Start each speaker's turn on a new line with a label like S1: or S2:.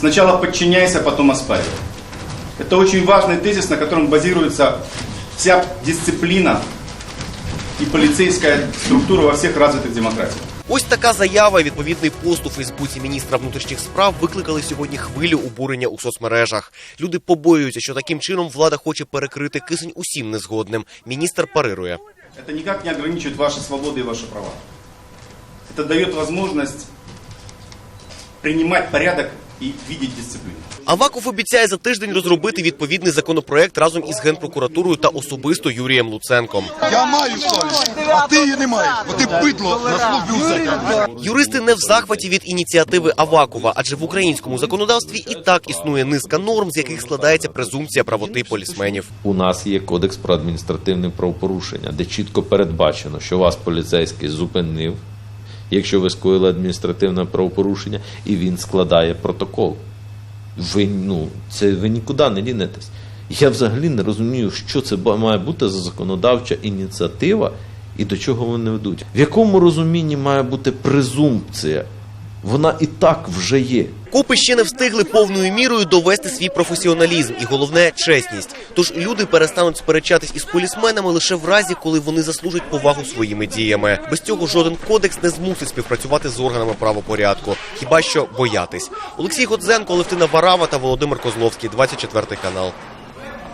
S1: Сначала подчиняйся, потом оспаривай. Это очень важный тезис, на котором базируется вся дисциплина и полицейская структура во всех развитых демократиях.
S2: Ось така заява і відповідний пост у Фейсбуці міністра внутрішніх справ викликали сьогодні хвилю обурення у соцмережах. Люди побоюються, що таким чином влада хоче перекрити кисень усім незгодним. Міністр парирує.
S1: Это никак не ограничивает ваши свободы и ваши права. Это дает возможность принимать порядок и видеть дисциплину.
S2: Аваков обіцяє за тиждень розробити відповідний законопроект разом із генпрокуратурою та особисто Юрієм Луценком.
S3: Я маю совість, а ти її не маєш, бо ти бидло на службі.
S2: Юристи не в захваті від ініціативи Авакова, адже в українському законодавстві і так існує низка норм, з яких складається презумпція правоти полісменів.
S4: У нас є кодекс про адміністративне правопорушення, де чітко передбачено, що вас поліцейський зупинив, якщо ви скоїли адміністративне правопорушення, і він складає протокол. Ви ну це ви нікуди не дінетесь. Я взагалі не розумію, що це має бути за законодавча ініціатива і до чого вони ведуть. В якому розумінні має бути презумпція? Вона і так вже є.
S2: Копи ще не встигли повною мірою довести свій професіоналізм і головне чесність. Тож люди перестануть сперечатись із полісменами лише в разі, коли вони заслужать повагу своїми діями. Без цього жоден кодекс не змусить співпрацювати з органами правопорядку, хіба що боятись. Олексій Годзенко, Левтина Варава та Володимир Козловський, 24 канал.